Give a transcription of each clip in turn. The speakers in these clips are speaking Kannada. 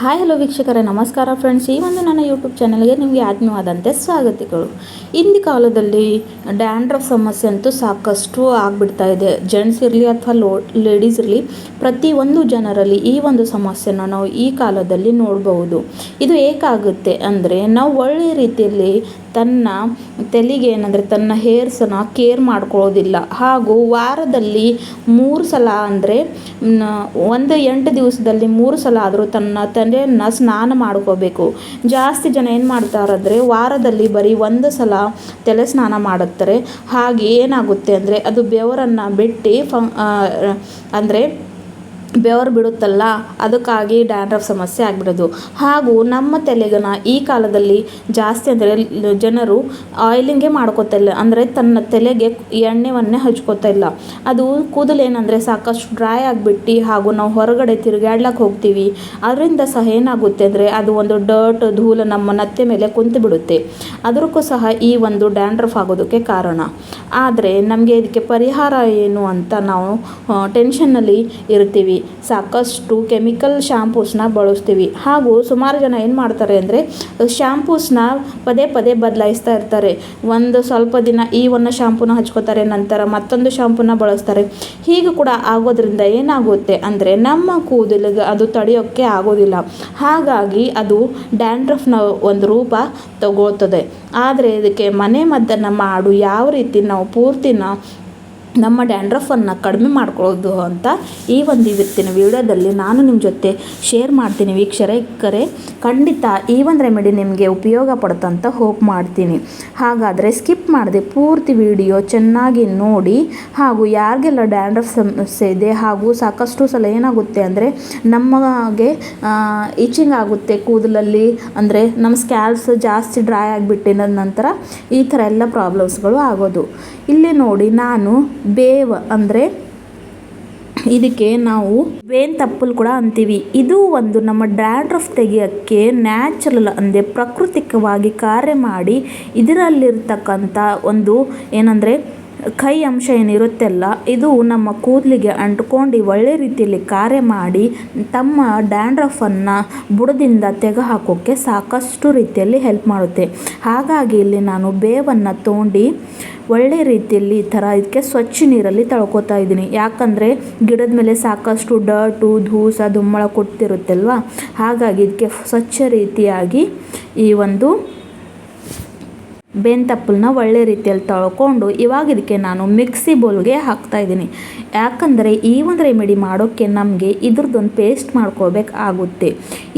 ಹಾಯ್, ಹಲೋ ವೀಕ್ಷಕರೇ, ನಮಸ್ಕಾರ ಫ್ರೆಂಡ್ಸ್ ಈ ಒಂದು ನನ್ನ ಯೂಟ್ಯೂಬ್ ಚಾನಲ್ಗೆ ನಿಮಗೆ ಆತ್ಮೀಯವಾದಂತೆ ಸ್ವಾಗತಗಳು. ಇಂದಿ ಕಾಲದಲ್ಲಿ ಡ್ಯಾಂಡ್ರಫ್ ಸಮಸ್ಯೆ ಅಂತೂ ಸಾಕಷ್ಟು ಆಗಿಬಿಡ್ತಾ ಇದೆ. ಜೆಂಟ್ಸ್ ಇರಲಿ ಅಥವಾ ಲೋ ಲೇಡೀಸ್ ಇರಲಿ ಪ್ರತಿಯೊಂದು ಜನರಲ್ಲಿ ಈ ಒಂದು ಸಮಸ್ಯೆನ ನಾವು ಈ ಕಾಲದಲ್ಲಿ ನೋಡಬಹುದು. ಇದು ಏಕಾಗುತ್ತೆ ಅಂದರೆ, ನಾವು ಒಳ್ಳೆಯ ರೀತಿಯಲ್ಲಿ ತನ್ನ ತಲೆಗೆ ಏನಂದರೆ ತನ್ನ ಹೇರ್ಸನ್ನು ಕೇರ್ ಮಾಡ್ಕೊಳ್ಳೋದಿಲ್ಲ. ಹಾಗೂ ವಾರದಲ್ಲಿ ಮೂರು ಸಲ ಅಂದರೆ ಒಂದು ಎಂಟು ದಿವಸದಲ್ಲಿ ಮೂರು ಸಲ ಆದರೂ ತನ್ನ ತಲೆಯನ್ನು ಸ್ನಾನ ಮಾಡ್ಕೋಬೇಕು. ಜಾಸ್ತಿ ಜನ ಏನು ಮಾಡ್ತಾರಂದರೆ, ವಾರದಲ್ಲಿ ಬರೀ ಒಂದು ಸಲ ತಲೆ ಸ್ನಾನ ಮಾಡುತ್ತಾರೆ. ಹಾಗೆ ಏನಾಗುತ್ತೆ ಅಂದರೆ, ಅದು ಬೆವರನ್ನು ಬಿಟ್ಟು ಫ ಅಂದರೆ ಬೆವರು ಬಿಡುತ್ತಲ್ಲ, ಅದಕ್ಕಾಗಿ ಡ್ಯಾಂಡ್ರಫ್ ಸಮಸ್ಯೆ ಆಗಿಬಿಡೋದು. ಹಾಗೂ ನಮ್ಮ ತಲೆಗನ ಈ ಕಾಲದಲ್ಲಿ ಜಾಸ್ತಿ ಅಂದರೆ ಜನರು ಆಯಿಲಿಂಗೇ ಮಾಡ್ಕೋತಿಲ್ಲ ಅಂದರೆ ತನ್ನ ತಲೆಗೆ ಎಣ್ಣೆವನ್ನೇ ಹಚ್ಕೋತಾ ಇಲ್ಲ. ಅದು ಕೂದಲು ಏನಂದರೆ ಸಾಕಷ್ಟು ಡ್ರೈ ಆಗಿಬಿಟ್ಟು ಹಾಗೂ ನಾವು ಹೊರಗಡೆ ತಿರುಗಾಡ್ಲಕ್ಕೆ ಹೋಗ್ತೀವಿ. ಅದರಿಂದ ಸಹ ಏನಾಗುತ್ತೆ ಅಂದರೆ ಅದು ಒಂದು ಡರ್ಟ್, ಧೂಳು ನಮ್ಮ ನತ್ತೆ ಮೇಲೆ ಕುಂತು ಬಿಡುತ್ತೆ. ಅದಕ್ಕೂ ಸಹ ಈ ಒಂದು ಡ್ಯಾಂಡ್ರಫ್ ಆಗೋದಕ್ಕೆ ಕಾರಣ. ಆದರೆ ನಮಗೆ ಇದಕ್ಕೆ ಪರಿಹಾರ ಏನು ಅಂತ ನಾವು ಟೆನ್ಷನ್ನಲ್ಲಿ ಇರ್ತೀವಿ. ಸಾಕಷ್ಟು ಕೆಮಿಕಲ್ ಶ್ಯಾಂಪೂಸ್ನ ಬಳಸ್ತೀವಿ. ಹಾಗೂ ಸುಮಾರು ಜನ ಏನು ಮಾಡ್ತಾರೆ ಅಂದರೆ ಶ್ಯಾಂಪೂಸ್ನ ಪದೇ ಪದೇ ಬದಲಾಯಿಸ್ತಾ ಇರ್ತಾರೆ. ಒಂದು ಸ್ವಲ್ಪ ದಿನ ಈ ಒಂದು ಶಾಂಪೂನ ಹಚ್ಕೋತಾರೆ, ನಂತರ ಮತ್ತೊಂದು ಶಾಂಪೂನ ಬಳಸ್ತಾರೆ. ಹೀಗೆ ಕೂಡ ಆಗೋದ್ರಿಂದ ಏನಾಗುತ್ತೆ ಅಂದರೆ, ನಮ್ಮ ಕೂದಲಿಗೆ ಅದು ತಡೆಯೋಕ್ಕೆ ಆಗೋದಿಲ್ಲ. ಹಾಗಾಗಿ ಅದು ಡ್ಯಾಂಡ್ರಫ್ನ ಒಂದು ರೂಪ ತಗೋತದೆ. ಆದರೆ ಇದಕ್ಕೆ ಮನೆ ಮದ್ದನ್ನು ಮಾಡು, ಯಾವ ರೀತಿ ನಾವು ಪೂರ್ತಿನ ನಮ್ಮ ಡ್ಯಾಂಡ್ರಫನ್ನು ಕಡಿಮೆ ಮಾಡ್ಕೊಳ್ಳೋದು ಅಂತ ಈ ಒಂದು ಇವತ್ತಿನ ವಿಡಿಯೋದಲ್ಲಿ ನಾನು ನಿಮ್ಮ ಜೊತೆ ಶೇರ್ ಮಾಡ್ತೀನಿ. ವೀಕ್ಷಕರೇ ಖಂಡಿತ ಈ ಒಂದು ರೆಮಿಡಿ ನಿಮಗೆ ಉಪಯೋಗ ಪಡುತ್ತಂತ ಹೋಪ್ ಮಾಡ್ತೀನಿ. ಹಾಗಾದರೆ ಸ್ಕಿಪ್ ಮಾಡದೆ ಪೂರ್ತಿ ವಿಡಿಯೋ ಚೆನ್ನಾಗಿ ನೋಡಿ ಹಾಗೂ ಯಾರಿಗೆಲ್ಲ ಡ್ಯಾಂಡ್ರಫ್ ಸಮಸ್ಯೆ ಇದೆ ಹಾಗೂ ಸಾಕಷ್ಟು ಸಲ ಏನಾಗುತ್ತೆ ಅಂದರೆ ನಮಗೆ ಈಚಿಂಗ್ ಆಗುತ್ತೆ ಕೂದಲಲ್ಲಿ, ಅಂದರೆ ನಮ್ಮ ಸ್ಕ್ಯಾಲ್ಸ್ ಜಾಸ್ತಿ ಡ್ರೈ ಆಗಿಬಿಟ್ಟಿನ ನಂತರ ಈ ಥರ ಎಲ್ಲ ಪ್ರಾಬ್ಲಮ್ಸ್ಗಳು ಆಗೋದು. ಇಲ್ಲಿ ನೋಡಿ ನಾನು ಬೇವ್ ಅಂದರೆ ಇದಕ್ಕೆ ನಾವು ಬೇನ್ ತಪ್ಪಲು ಕೂಡ ಅಂತೀವಿ. ಇದು ಒಂದು ನಮ್ಮ ಡ್ಯಾಂಡ್ರಫ್ ತೆಗೆಯೋಕ್ಕೆ ನ್ಯಾಚುರಲ್ ಅಂದರೆ ಪ್ರಾಕೃತಿಕವಾಗಿ ಕಾರ್ಯ ಮಾಡಿ ಇದರಲ್ಲಿರ್ತಕ್ಕಂಥ ಒಂದು ಏನಂದರೆ ಕೈ ಅಂಶ ಏನಿರುತ್ತಲ್ಲ ಇದು ನಮ್ಮ ಕೂದಲಿಗೆ ಅಂಟ್ಕೊಂಡು ಒಳ್ಳೆ ರೀತಿಯಲ್ಲಿ ಕಾರ್ಯ ಮಾಡಿ ತಮ್ಮ ಡ್ಯಾಂಡ್ರಫನ್ನು ಬುಡದಿಂದ ತೆಗೆ ಹಾಕೋಕ್ಕೆ ಸಾಕಷ್ಟು ರೀತಿಯಲ್ಲಿ ಹೆಲ್ಪ್ ಮಾಡುತ್ತೆ. ಹಾಗಾಗಿ ಇಲ್ಲಿ ನಾನು ಬೇವನ್ನು ತೋಂಡಿ ಒಳ್ಳೆ ರೀತಿಯಲ್ಲಿ ಈ ಥರ ಇದಕ್ಕೆ ಸ್ವಚ್ಛ ನೀರಲ್ಲಿ ತಳ್ಕೊತಾ ಇದ್ದೀನಿ. ಯಾಕಂದರೆ ಗಿಡದ ಮೇಲೆ ಸಾಕಷ್ಟು ಡರ್ಟು ಧೂಸ ದುಮ್ಮಳ ಕೊಡ್ತಿರುತ್ತಲ್ವ ಹಾಗಾಗಿ ಇದಕ್ಕೆ ಸ್ವಚ್ಛ ರೀತಿಯಾಗಿ ಈ ಒಂದು ಬೇನ್ ತಪ್ಪಲನ್ನ ಒಳ್ಳೆ ರೀತಿಯಲ್ಲಿ ತೊಳ್ಕೊಂಡು ಇವಾಗ ಇದಕ್ಕೆ ನಾನು ಮಿಕ್ಸಿ ಬೌಲ್ಗೆ ಹಾಕ್ತಾಯಿದ್ದೀನಿ ಯಾಕಂದರೆ ಈ ಒಂದು ರೆಮಿಡಿ ಮಾಡೋಕ್ಕೆ ನಮಗೆ ಇದ್ರದ್ದೊಂದು ಪೇಸ್ಟ್ ಮಾಡ್ಕೋಬೇಕಾಗುತ್ತೆ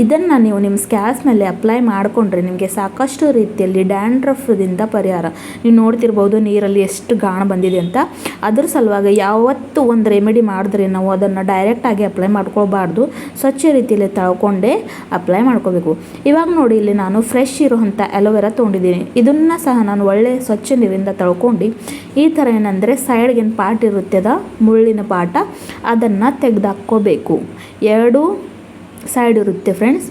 ಇದನ್ನು ನೀವು ನಿಮ್ಮ ಸ್ಕ್ಯಾಸ್ ಮೇಲೆ ಅಪ್ಲೈ ಮಾಡಿಕೊಂಡ್ರೆ ನಿಮಗೆ ಸಾಕಷ್ಟು ರೀತಿಯಲ್ಲಿ ಡ್ಯಾಂಡ್ರಫ್ದಿಂದ ಪರಿಹಾರ. ನೀವು ನೋಡ್ತಿರ್ಬೋದು ನೀರಲ್ಲಿ ಎಷ್ಟು ಗಾಣ ಬಂದಿದೆ ಅಂತ. ಅದ್ರ ಸಲುವಾಗಿ ಯಾವತ್ತು ಒಂದು ರೆಮಿಡಿ ಮಾಡಿದ್ರೆ ನಾವು ಅದನ್ನು ಡೈರೆಕ್ಟಾಗಿ ಅಪ್ಲೈ ಮಾಡ್ಕೋಬಾರ್ದು ಸ್ವಚ್ಛ ರೀತಿಯಲ್ಲಿ ತಳ್ಕೊಂಡೇ ಅಪ್ಲೈ ಮಾಡ್ಕೋಬೇಕು ಇವಾಗ ನೋಡಿ ಇಲ್ಲಿ ನಾನು ಫ್ರೆಶ್ ಇರುವಂಥ ಅಲೋವೆರಾ ತೊಗೊಂಡಿದ್ದೀನಿ. ಇದನ್ನು ಸಹ ನಾನು ಒಳ್ಳೆ ಸ್ವಚ್ಛ ನೀರಿಂದ ತಳ್ಕೊಂಡು ಈ ಥರ ಏನಂದರೆ ಸೈಡ್ಗೇನು ಪಾರ್ಟ್ ಇರುತ್ತೆ ಅದ ಮುಳ್ಳಿನ ಪಾಟ ಅದನ್ನು ತೆಗೆದಾಕ್ಕೋಬೇಕು. ಎರಡು ಸೈಡ್ ಇರುತ್ತೆ ಫ್ರೆಂಡ್ಸ್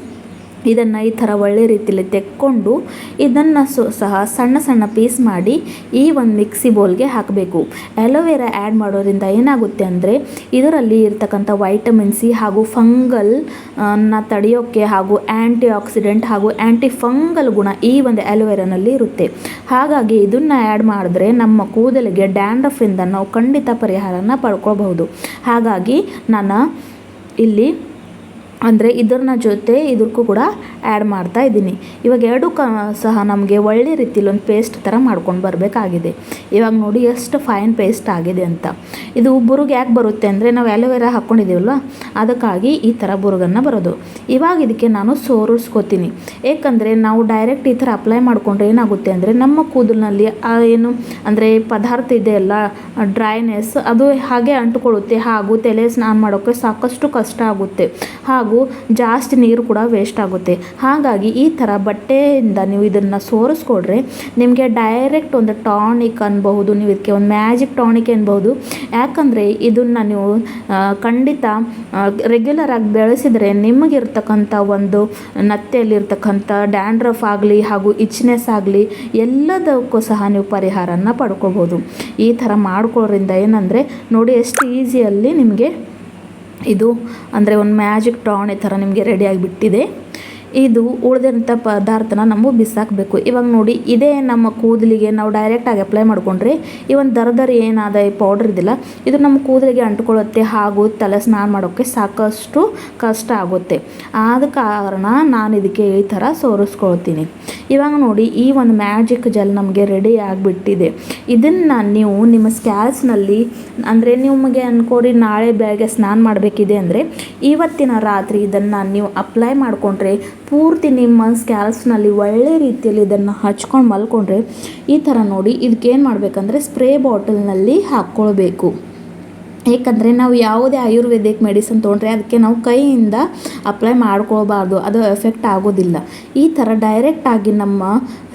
ಇದನ್ನು ಈ ಥರ ಒಳ್ಳೆ ರೀತಿಯಲ್ಲಿ ತೆಕ್ಕೊಂಡು ಇದನ್ನು ಸಹ ಸಣ್ಣ ಸಣ್ಣ ಪೀಸ್ ಮಾಡಿ ಈ ಒಂದು ಮಿಕ್ಸಿ ಬೌಲ್ಗೆ ಹಾಕಬೇಕು. ಆ್ಯಲೋವೆರಾ ಆ್ಯಡ್ ಮಾಡೋದ್ರಿಂದ ಏನಾಗುತ್ತೆ ಅಂದರೆ ಇದರಲ್ಲಿ ಇರ್ತಕ್ಕಂಥ ವೈಟಮಿನ್ ಸಿ ಹಾಗೂ ಫಂಗಲ್ನ ತಡೆಯೋಕ್ಕೆ ಹಾಗೂ ಆ್ಯಂಟಿ ಆಕ್ಸಿಡೆಂಟ್ ಹಾಗೂ ಆ್ಯಂಟಿ ಫಂಗಲ್ ಗುಣ ಈ ಒಂದು ಆ್ಯಲೋವೆರಾನಲ್ಲಿ ಇರುತ್ತೆ. ಹಾಗಾಗಿ ಇದನ್ನು ಆ್ಯಡ್ ಮಾಡಿದ್ರೆ ನಮ್ಮ ಕೂದಲಿಗೆ ಡ್ಯಾಂಡ್ರಫಿಂದ ನಾವು ಖಂಡಿತ ಪರಿಹಾರನ ಪಡ್ಕೋಬಹುದು ಹಾಗಾಗಿ ನಾನು ಇಲ್ಲಿ ಅಂದರೆ ಇದ್ರನ್ನ ಜೊತೆ ಇದಕ್ಕೂ ಕೂಡ ಆ್ಯಡ್ ಮಾಡ್ತಾ ಇದ್ದೀನಿ. ಇವಾಗ ಎರಡು ಕ ಸಹ ನಮಗೆ ಒಳ್ಳೆ ರೀತಿಲಿ ಒಂದು ಪೇಸ್ಟ್ ಥರ ಮಾಡ್ಕೊಂಡು ಬರಬೇಕಾಗಿದೆ. ಇವಾಗ ನೋಡಿ ಎಷ್ಟು ಫೈನ್ ಪೇಸ್ಟ್ ಆಗಿದೆ ಅಂತ. ಇದು ಬುರುಗು ಯಾಕೆ ಬರುತ್ತೆ ಅಂದರೆ ನಾವು ಅಲೋವೆರಾ ಹಾಕ್ಕೊಂಡಿದ್ದೀವಲ್ವ ಅದಕ್ಕಾಗಿ ಈ ಥರ ಬುರುಗನ್ನು ಬರೋದು. ಇವಾಗ ಇದಕ್ಕೆ ನಾನು ಸೋರಿಸ್ಕೋತೀನಿ ಏಕೆಂದರೆ ನಾವು ಡೈರೆಕ್ಟ್ ಈ ಥರ ಅಪ್ಲೈ ಮಾಡಿಕೊಂಡ್ರೆ ಏನಾಗುತ್ತೆ ಅಂದರೆ ನಮ್ಮ ಕೂದಲಿನಲ್ಲಿ ಏನು ಅಂದರೆ ಪದಾರ್ಥ ಇದೆಯಲ್ಲ ಡ್ರೈನೆಸ್ ಅದು ಹಾಗೆ ಅಂಟುಕೊಳ್ಳುತ್ತೆ. ಹಾಗೂ ತಲೆ ಸ್ನಾನ ಮಾಡೋಕ್ಕೆ ಸಾಕಷ್ಟು ಕಷ್ಟ ಆಗುತ್ತೆ. ಹಾಗೂ ಜಾಸ್ತಿ ನೀರು ಕೂಡ ವೇಸ್ಟ್ ಆಗುತ್ತೆ. ಹಾಗಾಗಿ ಈ ಥರ ಬಟ್ಟೆಯಿಂದ ನೀವು ಇದನ್ನು ಸೋರಿಸ್ಕೊಡ್ರೆ ನಿಮಗೆ ಡೈರೆಕ್ಟ್ ಒಂದು ಟಾನಿಕ್ ಅನ್ಬಹುದು, ನೀವು ಇದಕ್ಕೆ ಒಂದು ಮ್ಯಾಜಿಕ್ ಟಾನಿಕ್ ಅನ್ಬಹುದು ಯಾಕಂದರೆ ಇದನ್ನು ನೀವು ಖಂಡಿತ ರೆಗ್ಯುಲರ್ ಆಗಿ ಬೆಳೆಸಿದರೆ ನಿಮಗಿರ್ತಕ್ಕಂಥ ಒಂದು ನತ್ತೆಯಲ್ಲಿರ್ತಕ್ಕಂಥ ಡ್ಯಾಂಡ್ರಫ್ ಆಗಲಿ ಹಾಗೂ ಇಚ್ನೆಸ್ ಆಗಲಿ ಎಲ್ಲದಕ್ಕೂ ಸಹ ನೀವು ಪರಿಹಾರನ ಪಡ್ಕೋಬೋದು. ಈ ಥರ ಮಾಡ್ಕೊಳ್ಳೋದ್ರಿಂದ ಏನಂದರೆ ನೋಡಿ ಎಷ್ಟು ಈಸಿಯಲ್ಲಿ ನಿಮಗೆ ಇದು ಅಂದರೆ ಒಂದು ಮ್ಯಾಜಿಕ್ ಟಾಣೆ ಥರ ನಿಮಗೆ ರೆಡಿ ಆಗಿಬಿಟ್ಟಿದೆ ಇದು ಉಳಿದಂಥ ಪದಾರ್ಥನ ನಾವು ಬಿಸಾಕಬೇಕು. ಇವಾಗ ನೋಡಿ, ಇದೇ ನಮ್ಮ ಕೂದಲಿಗೆ ನಾವು ಡೈರೆಕ್ಟಾಗಿ ಅಪ್ಲೈ ಮಾಡಿಕೊಂಡ್ರೆ ಈ ಒಂದು ದರ ದರ ಏನಾದ ಈ ಪೌಡರ್ ಇದಿಲ್ಲ ಇದು ನಮ್ಮ ಕೂದಲಿಗೆ ಅಂಟ್ಕೊಳ್ಳುತ್ತೆ, ಹಾಗೂ ತಲೆ ಸ್ನಾನ ಮಾಡೋಕ್ಕೆ ಸಾಕಷ್ಟು ಕಷ್ಟ ಆಗುತ್ತೆ. ಆದ ಕಾರಣ ನಾನು ಇದಕ್ಕೆ ಈ ಥರ ಸೋರಿಸ್ಕೊಳ್ತೀನಿ. ಇವಾಗ ನೋಡಿ ಈ ಒಂದು ಮ್ಯಾಜಿಕ್ ಜೆಲ್ ನಮಗೆ ರೆಡಿ ಆಗಿಬಿಟ್ಟಿದೆ. ಇದನ್ನು ನೀವು ನಿಮ್ಮ ಸ್ಕ್ಯಾಲ್ಸ್ನಲ್ಲಿ ಅಂದರೆ ನಿಮಗೆ ಅನ್ಕೋರಿ ನಾಳೆ ಬೆಳಗ್ಗೆ ಸ್ನಾನ ಮಾಡಬೇಕಿದೆ ಅಂದರೆ, ಇವತ್ತಿನ ರಾತ್ರಿ ಇದನ್ನು ನೀವು ಅಪ್ಲೈ ಮಾಡಿಕೊಂಡ್ರೆ, ಪೂರ್ತಿ ನಿಮ್ಮ ಸ್ಕ್ಯಾಲ್ಸ್ನಲ್ಲಿ ಒಳ್ಳೆ ರೀತಿಯಲ್ಲಿ ಇದನ್ನು ಹಚ್ಕೊಂಡು ಮಲ್ಕೊಂಡ್ರೆ, ಈ ಥರ ನೋಡಿ ಇದಕ್ಕೇನು ಮಾಡಬೇಕಂದ್ರೆ ಸ್ಪ್ರೇ ಬಾಟಲ್ನಲ್ಲಿ ಹಾಕ್ಕೊಳ್ಬೇಕು. ಏಕೆಂದರೆ ನಾವು ಯಾವುದೇ ಆಯುರ್ವೇದಿಕ್ ಮೆಡಿಸಿನ್ ತೊಗೊಂಡ್ರೆ ಅದಕ್ಕೆ ನಾವು ಕೈಯಿಂದ ಅಪ್ಲೈ ಮಾಡ್ಕೊಳ್ಬಾರ್ದು. ಅದು ಎಫೆಕ್ಟ್ ಆಗೋದಿಲ್ಲ. ಈ ಥರ ಡೈರೆಕ್ಟಾಗಿ ನಮ್ಮ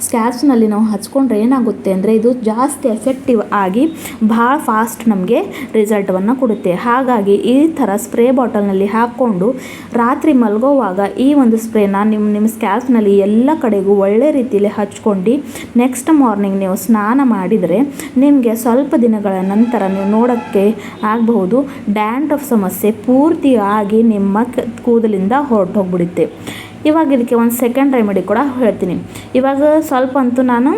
ಸ್ಕ್ಯಾಲ್ಸ್ನಲ್ಲಿ ನಾವು ಹಚ್ಕೊಂಡ್ರೆ ಏನಾಗುತ್ತೆ ಅಂದರೆ ಇದು ಜಾಸ್ತಿ ಎಫೆಕ್ಟಿವ್ ಆಗಿ ಭಾಳ ಫಾಸ್ಟ್ ನಮಗೆ ರಿಸಲ್ಟನ್ನು ಕೊಡುತ್ತೆ. ಹಾಗಾಗಿ ಈ ಥರ ಸ್ಪ್ರೇ ಬಾಟಲ್ನಲ್ಲಿ ಹಾಕ್ಕೊಂಡು ರಾತ್ರಿ ಮಲಗೋವಾಗ ಈ ಒಂದು ಸ್ಪ್ರೇನ ನಿಮ್ಮ ನಿಮ್ಮ ಸ್ಕ್ಯಾಲ್ಸ್ನಲ್ಲಿ ಎಲ್ಲ ಕಡೆಗೂ ಒಳ್ಳೆ ರೀತಿಯಲ್ಲಿ ಹಚ್ಕೊಂಡು ನೆಕ್ಸ್ಟ್ ಮಾರ್ನಿಂಗ್ ನೀವು ಸ್ನಾನ ಮಾಡಿದರೆ ನಿಮಗೆ ಸ್ವಲ್ಪ ದಿನಗಳ ನಂತರ ನೀವು ನೋಡೋಕ್ಕೆ ಆಗಬಹುದು ಡ್ಯಾಂಡ್ರಫ್ ಸಮಸ್ಯೆ ಪೂರ್ತಿಯಾಗಿ ನಿಮ್ಮ ಕೂದಲಿಂದ ಹೊರಟು ಹೋಗ್ಬಿಡುತ್ತೆ ಇವಾಗ ಇದಕ್ಕೆ ಒಂದು ಸೆಕೆಂಡ್ ರೆಮಿಡಿ ಕೂಡ ಹೇಳ್ತೀನಿ. ಇವಾಗ ಸ್ವಲ್ಪ ಅಂತೂ ನಾನು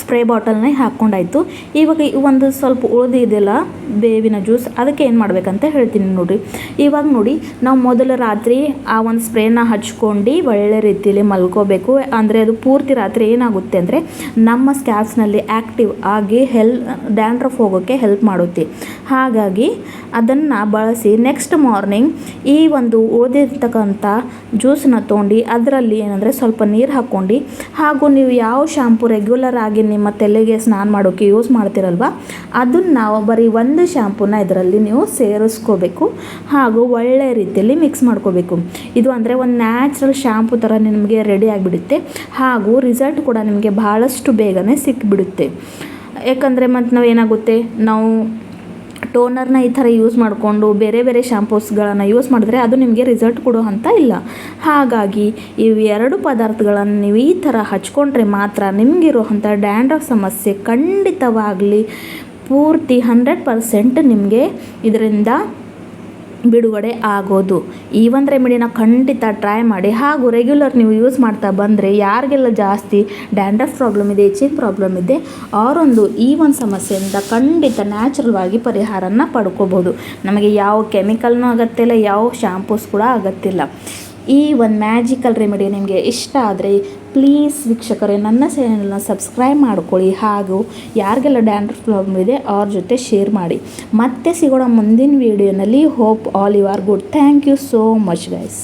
ಸ್ಪ್ರೇ ಬಾಟಲ್ನೇ ಹಾಕ್ಕೊಂಡಾಯಿತು. ಇವಾಗ ಒಂದು ಸ್ವಲ್ಪ ಉಳಿದಿದೆಯಲ್ಲ ಬೇವಿನ ಜ್ಯೂಸ್, ಅದಕ್ಕೆ ಏನು ಮಾಡಬೇಕಂತ ಹೇಳ್ತೀನಿ ನೋಡಿರಿ. ಇವಾಗ ನೋಡಿ, ನಾವು ಮೊದಲು ರಾತ್ರಿ ಆ ಒಂದು ಸ್ಪ್ರೇನ ಹಚ್ಕೊಂಡು ಒಳ್ಳೆ ರೀತಿಯಲ್ಲಿ ಮಲ್ಕೋಬೇಕು. ಅಂದರೆ ಅದು ಪೂರ್ತಿ ರಾತ್ರಿ ಏನಾಗುತ್ತೆ ಅಂದರೆ, ನಮ್ಮ ಸ್ಕ್ಯಾಲ್ಸ್ನಲ್ಲಿ ಆ್ಯಕ್ಟಿವ್ ಆಗಿ ಹೆಲ್, ಡ್ಯಾಂಡ್ರಫ್ ಹೋಗೋಕ್ಕೆ ಹೆಲ್ಪ್ ಮಾಡುತ್ತೆ. ಹಾಗಾಗಿ ಅದನ್ನು ಬಳಸಿ ನೆಕ್ಸ್ಟ್ ಮಾರ್ನಿಂಗ್ ಈ ಒಂದು ಉಳಿದಿರ್ತಕ್ಕಂಥ ಜ್ಯೂಸನ್ನ ತೊಗೊಂಡು, ಅದರಲ್ಲಿ ಏನಂದರೆ ಸ್ವಲ್ಪ ನೀರು ಹಾಕ್ಕೊಂಡು, ಹಾಗೂ ನೀವು ಯಾವ ಶ್ಯಾಂಪು ರೆಗ್ಯುಲರ್ ಆಗಿ ನಿಮ್ಮ ತಲೆಗೆ ಸ್ನಾನ ಮಾಡೋಕ್ಕೆ ಯೂಸ್ ಮಾಡ್ತಿರಲ್ವ? ಅದನ್ನು ನಾವು ಬರೀ ಒಂದು ಶ್ಯಾಂಪೂನ ಇದರಲ್ಲಿ ನೀವು ಸೇರಿಸ್ಕೋಬೇಕು. ಹಾಗೂ ಒಳ್ಳೆ ರೀತಿಯಲ್ಲಿ ಮಿಕ್ಸ್ ಮಾಡ್ಕೋಬೇಕು. ಇದು ಅಂದರೆ ಒಂದು ನ್ಯಾಚುರಲ್ ಶ್ಯಾಂಪು ಥರ ನಿಮಗೆ ರೆಡಿ ಆಗಿಬಿಡುತ್ತೆ. ಹಾಗೂ ರಿಸಲ್ಟ್ ಕೂಡ ನಿಮಗೆ ಭಾಳಷ್ಟು ಬೇಗನೆ ಸಿಕ್ಕಿಬಿಡುತ್ತೆ ಯಾಕಂದರೆ ಮತ್ತು ನಾವು ಏನಾಗುತ್ತೆ ನಾವು ಟೋನರ್ನ ಈ ಥರ ಯೂಸ್ ಮಾಡಿಕೊಂಡು ಬೇರೆ ಬೇರೆ ಶ್ಯಾಂಪೂಸ್ಗಳನ್ನು ಯೂಸ್ ಮಾಡಿದ್ರೆ ಅದು ನಿಮಗೆ ರಿಸಲ್ಟ್ ಕೊಡೋ ಅಂತ ಇಲ್ಲ. ಹಾಗಾಗಿ ಇವು ಎರಡು ಪದಾರ್ಥಗಳನ್ನು ನೀವು ಈ ಥರ ಹಚ್ಕೊಂಡ್ರೆ ಮಾತ್ರ ನಿಮಗಿರುವಂಥ ಡ್ಯಾಂಡ್ರಫ್ ಸಮಸ್ಯೆ ಖಂಡಿತವಾಗಲಿ ಪೂರ್ತಿ ಹಂಡ್ರೆಡ್ ಪರ್ಸೆಂಟ್ ನಿಮಗೆ ಇದರಿಂದ ಬಿಡುಗಡೆ ಆಗೋದು. ಈ ಒಂದು ರೆಮಿಡಿನ ಖಂಡಿತ ಟ್ರೈ ಮಾಡಿ. ಹಾಗೂ ರೆಗ್ಯುಲರ್ ನೀವು ಯೂಸ್ ಮಾಡ್ತಾ ಬಂದರೆ ಯಾರಿಗೆಲ್ಲ ಜಾಸ್ತಿ ಡ್ಯಾಂಡ್ರಫ್ ಪ್ರಾಬ್ಲಮ್ ಇದೆ ಹೆಚ್ಚಿನ ಪ್ರಾಬ್ಲಮ್ ಇದೆ, ಅವರೊಂದು ಈ ಒಂದು ಸಮಸ್ಯೆಯಿಂದ ಖಂಡಿತ ನ್ಯಾಚುರಲ್ವಾಗಿ ಪರಿಹಾರನ ಪಡ್ಕೋಬೋದು ನಮಗೆ ಯಾವ ಕೆಮಿಕಲ್ನೂ ಆಗತ್ತಿಲ್ಲ ಯಾವ ಶಾಂಪೂಸ್ ಕೂಡ ಅಗತ್ಯ ಈ ಒಂದು ಮ್ಯಾಜಿಕಲ್ ರೆಮಿಡಿ ನಿಮಗೆ ಇಷ್ಟ ಆದರೆ ಪ್ಲೀಸ್ ವೀಕ್ಷಕರೇ, ನನ್ನ ಚಾನಲ್ನ ಸಬ್ಸ್ಕ್ರೈಬ್ ಮಾಡ್ಕೊಳ್ಳಿ ಹಾಗೂ ಯಾರಿಗೆಲ್ಲ ಡ್ಯಾಂಡ್ರಫ್ ಪ್ರಾಬ್ಲಮ್ ಇದೆ ಅವ್ರ ಜೊತೆ ಶೇರ್ ಮಾಡಿ. ಮತ್ತೆ ಸಿಗೋಣ ಮುಂದಿನ ವೀಡಿಯೋನಲ್ಲಿ. Hope all you are good thank you so much guys